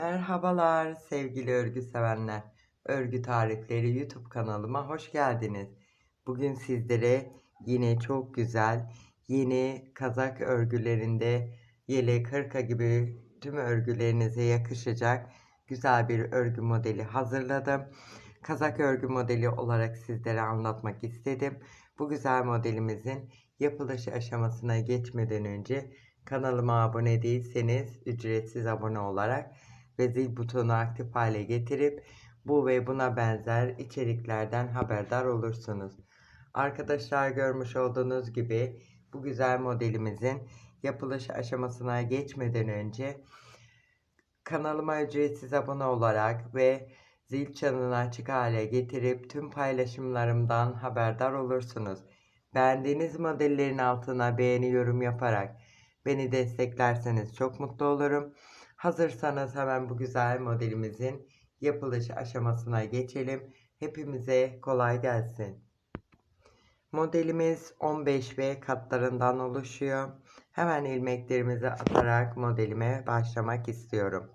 Merhabalar sevgili örgü sevenler. Örgü tarifleri YouTube kanalıma hoş geldiniz. Bugün sizlere yine çok güzel yeni kazak örgülerinde yelek, hırka gibi tüm örgülerinize yakışacak güzel bir örgü modeli hazırladım. Kazak örgü modeli olarak sizlere anlatmak istedim. Bu güzel modelimizin yapılış aşamasına geçmeden önce kanalıma abone değilseniz ücretsiz abone olarak ve zil butonu aktif hale getirip bu ve buna benzer içeriklerden haberdar olursunuz. Arkadaşlar görmüş olduğunuz gibi bu güzel modelimizin yapılış aşamasına geçmeden önce kanalıma ücretsiz abone olarak ve zil çanını açık hale getirip tüm paylaşımlarımdan haberdar olursunuz. Beğendiğiniz modellerin altına beğeni yorum yaparak beni desteklerseniz çok mutlu olurum. Hazırsanız hemen bu güzel modelimizin yapılış aşamasına geçelim. Hepimize kolay gelsin. Modelimiz 15 ve katlarından oluşuyor. Hemen ilmeklerimizi atarak modelime başlamak istiyorum.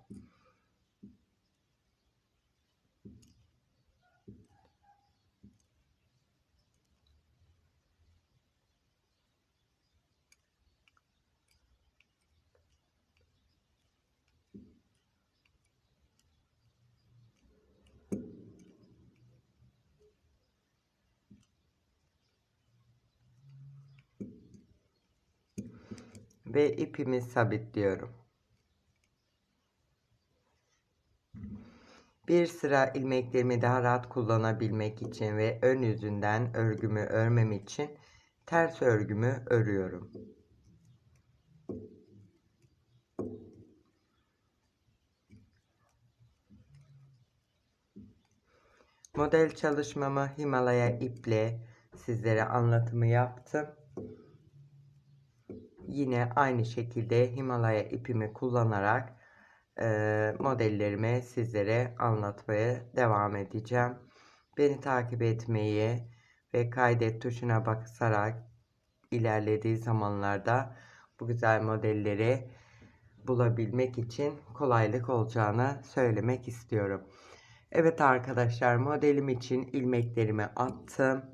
Ve ipimi sabitliyorum. Bir sıra ilmeklerimi daha rahat kullanabilmek için ve ön yüzünden örgümü örmem için ters örgümü örüyorum. Model çalışmamı Himalaya iple sizlere anlatımı yaptım yine aynı şekilde Himalaya ipimi kullanarak e, modellerimi sizlere anlatmaya devam edeceğim. Beni takip etmeyi ve kaydet tuşuna basarak ilerlediği zamanlarda bu güzel modelleri bulabilmek için kolaylık olacağını söylemek istiyorum. Evet arkadaşlar modelim için ilmeklerimi attım.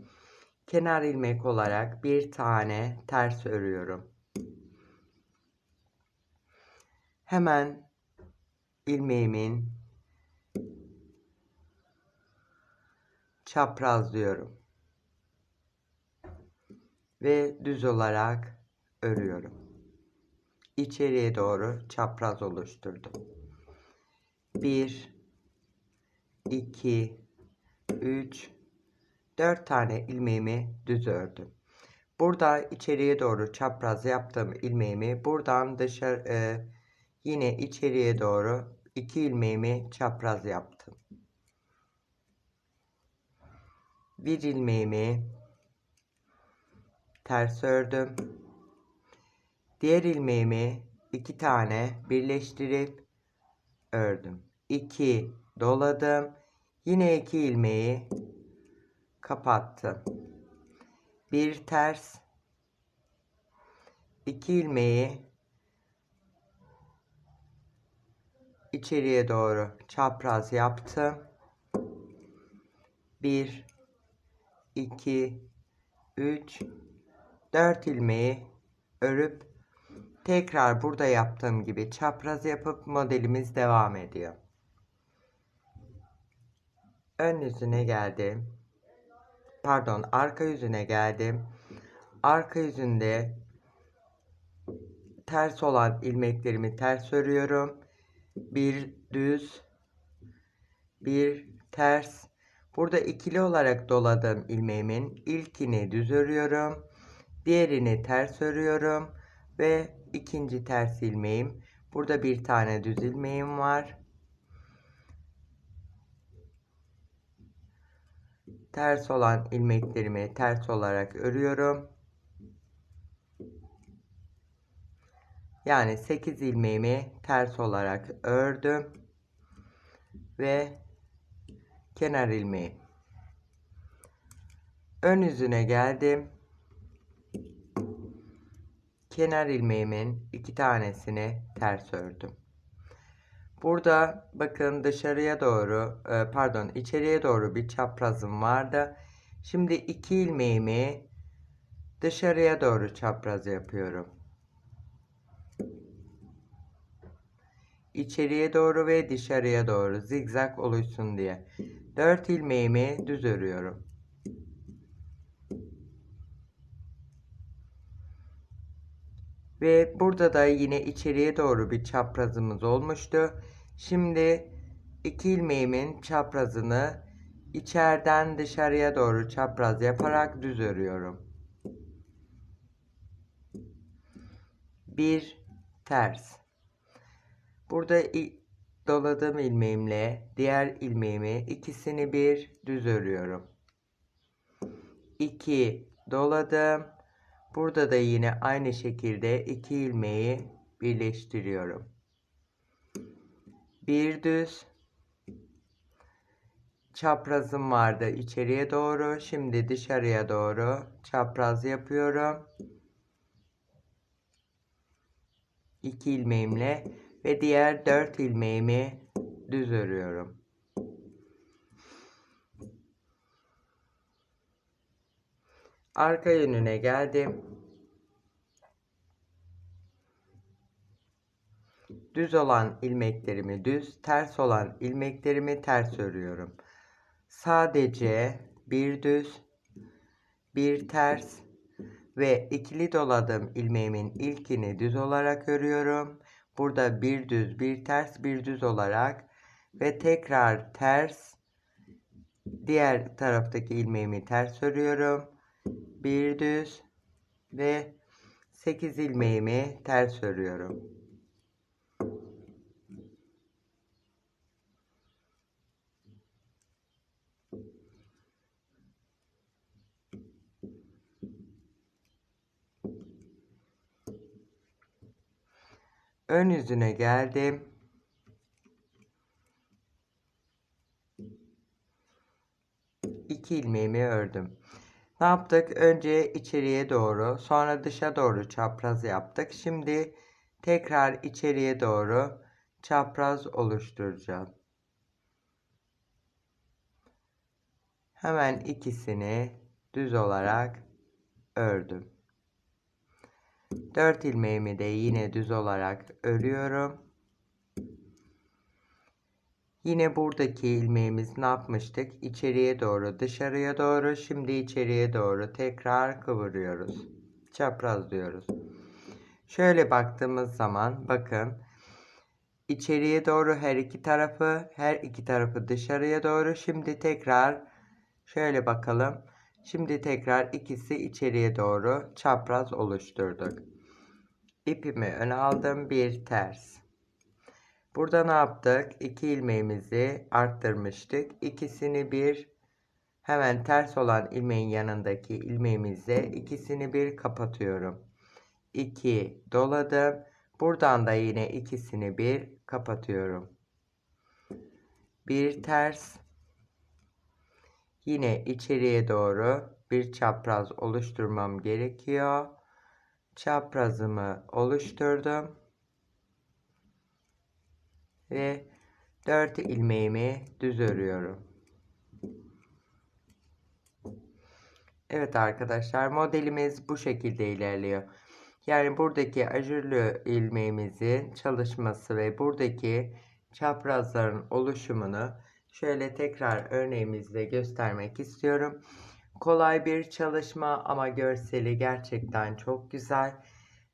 Kenar ilmek olarak bir tane ters örüyorum. Hemen ilmeğimin çaprazlıyorum. Ve düz olarak örüyorum. İçeriye doğru çapraz oluşturdum. 1 2 3 4 tane ilmeğimi düz ördüm. Burada içeriye doğru çapraz yaptığım ilmeğimi buradan dışarı e, Yine içeriye doğru iki ilmeğimi çapraz yaptım. Bir ilmeğimi ters ördüm. Diğer ilmeğimi iki tane birleştirip ördüm. 2 doladım. Yine iki ilmeği kapattım. Bir ters iki ilmeği içeriye doğru çapraz yaptım. 1 2 3 4 ilmeği örüp tekrar burada yaptığım gibi çapraz yapıp modelimiz devam ediyor. Ön yüzüne geldim. Pardon, arka yüzüne geldim. Arka yüzünde ters olan ilmeklerimi ters örüyorum bir düz, bir ters. Burada ikili olarak doladığım ilmeğimin ilkini düz örüyorum. Diğerini ters örüyorum ve ikinci ters ilmeğim. Burada bir tane düz ilmeğim var. Ters olan ilmeklerimi ters olarak örüyorum. Yani 8 ilmeğimi ters olarak ördüm. Ve kenar ilmeği. Ön yüzüne geldim. Kenar ilmeğimin iki tanesini ters ördüm. Burada bakın dışarıya doğru e, pardon içeriye doğru bir çaprazım vardı. Şimdi iki ilmeğimi dışarıya doğru çapraz yapıyorum. İçeriye doğru ve dışarıya doğru zigzag oluşsun diye. 4 ilmeğimi düz örüyorum. Ve burada da yine içeriye doğru bir çaprazımız olmuştu. Şimdi iki ilmeğimin çaprazını içeriden dışarıya doğru çapraz yaparak düz örüyorum. Bir ters. Burada doladığım ilmeğimle diğer ilmeğimi ikisini bir düz örüyorum. 2 doladım. Burada da yine aynı şekilde iki ilmeği birleştiriyorum. Bir düz çaprazım vardı içeriye doğru. Şimdi dışarıya doğru çapraz yapıyorum. İki ilmeğimle ve diğer dört ilmeğimi düz örüyorum. Arka yönüne geldim. Düz olan ilmeklerimi düz, ters olan ilmeklerimi ters örüyorum. Sadece bir düz, bir ters ve ikili doladığım ilmeğimin ilkini düz olarak örüyorum. Burada bir düz, bir ters, bir düz olarak ve tekrar ters diğer taraftaki ilmeğimi ters örüyorum. Bir düz ve 8 ilmeğimi ters örüyorum. Ön yüzüne geldim. İki ilmeğimi ördüm. Ne yaptık? Önce içeriye doğru, sonra dışa doğru çapraz yaptık. Şimdi tekrar içeriye doğru çapraz oluşturacağım. Hemen ikisini düz olarak ördüm. 4 ilmeğimi de yine düz olarak örüyorum. Yine buradaki ilmeğimiz ne yapmıştık? İçeriye doğru, dışarıya doğru, şimdi içeriye doğru tekrar kıvırıyoruz. Çapraz diyoruz. Şöyle baktığımız zaman bakın içeriye doğru her iki tarafı, her iki tarafı dışarıya doğru. Şimdi tekrar şöyle bakalım. Şimdi tekrar ikisi içeriye doğru çapraz oluşturduk. İpimi öne aldım. Bir ters. Burada ne yaptık? İki ilmeğimizi arttırmıştık. İkisini bir hemen ters olan ilmeğin yanındaki ilmeğimizle ikisini bir kapatıyorum. 2 doladım. Buradan da yine ikisini bir kapatıyorum. Bir ters Yine içeriye doğru bir çapraz oluşturmam gerekiyor. Çaprazımı oluşturdum. Ve 4 ilmeğimi düz örüyorum. Evet arkadaşlar modelimiz bu şekilde ilerliyor. Yani buradaki ajurlu ilmeğimizin çalışması ve buradaki çaprazların oluşumunu Şöyle tekrar örneğimizle göstermek istiyorum. Kolay bir çalışma ama görseli gerçekten çok güzel.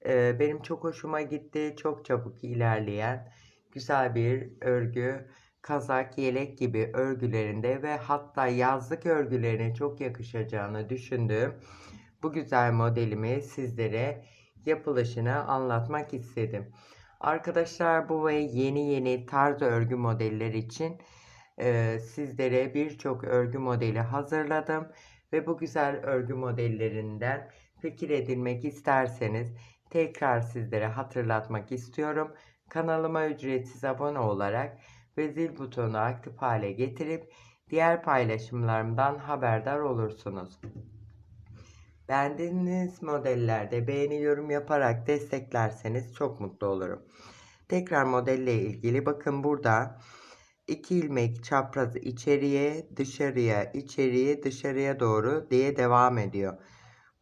Ee, benim çok hoşuma gitti. Çok çabuk ilerleyen güzel bir örgü. Kazak, yelek gibi örgülerinde ve hatta yazlık örgülerine çok yakışacağını düşündüğüm bu güzel modelimi sizlere yapılışını anlatmak istedim. Arkadaşlar bu ve yeni yeni tarz örgü modeller için sizlere birçok örgü modeli hazırladım. Ve bu güzel örgü modellerinden fikir edinmek isterseniz tekrar sizlere hatırlatmak istiyorum. Kanalıma ücretsiz abone olarak ve zil butonu aktif hale getirip diğer paylaşımlarımdan haberdar olursunuz. Beğendiğiniz modellerde beğeni yorum yaparak desteklerseniz çok mutlu olurum. Tekrar modelle ilgili bakın burada iki ilmek çaprazı içeriye dışarıya içeriye dışarıya doğru diye devam ediyor.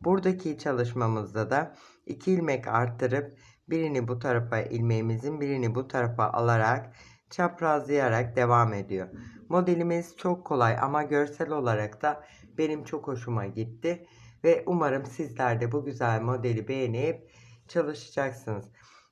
Buradaki çalışmamızda da iki ilmek arttırıp birini bu tarafa ilmeğimizin birini bu tarafa alarak çaprazlayarak devam ediyor. Modelimiz çok kolay ama görsel olarak da benim çok hoşuma gitti ve umarım sizler de bu güzel modeli beğenip çalışacaksınız.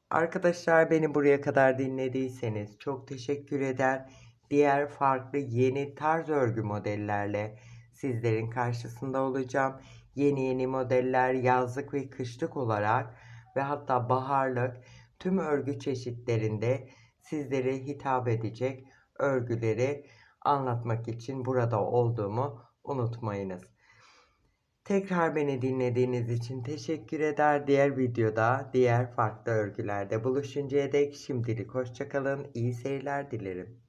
Arkadaşlar beni buraya kadar dinlediyseniz çok teşekkür eder. Diğer farklı yeni tarz örgü modellerle sizlerin karşısında olacağım. Yeni yeni modeller yazlık ve kışlık olarak ve hatta baharlık tüm örgü çeşitlerinde sizlere hitap edecek örgüleri anlatmak için burada olduğumu unutmayınız. Tekrar beni dinlediğiniz için teşekkür eder. Diğer videoda, diğer farklı örgülerde buluşuncaya dek şimdilik hoşçakalın. İyi seyirler dilerim.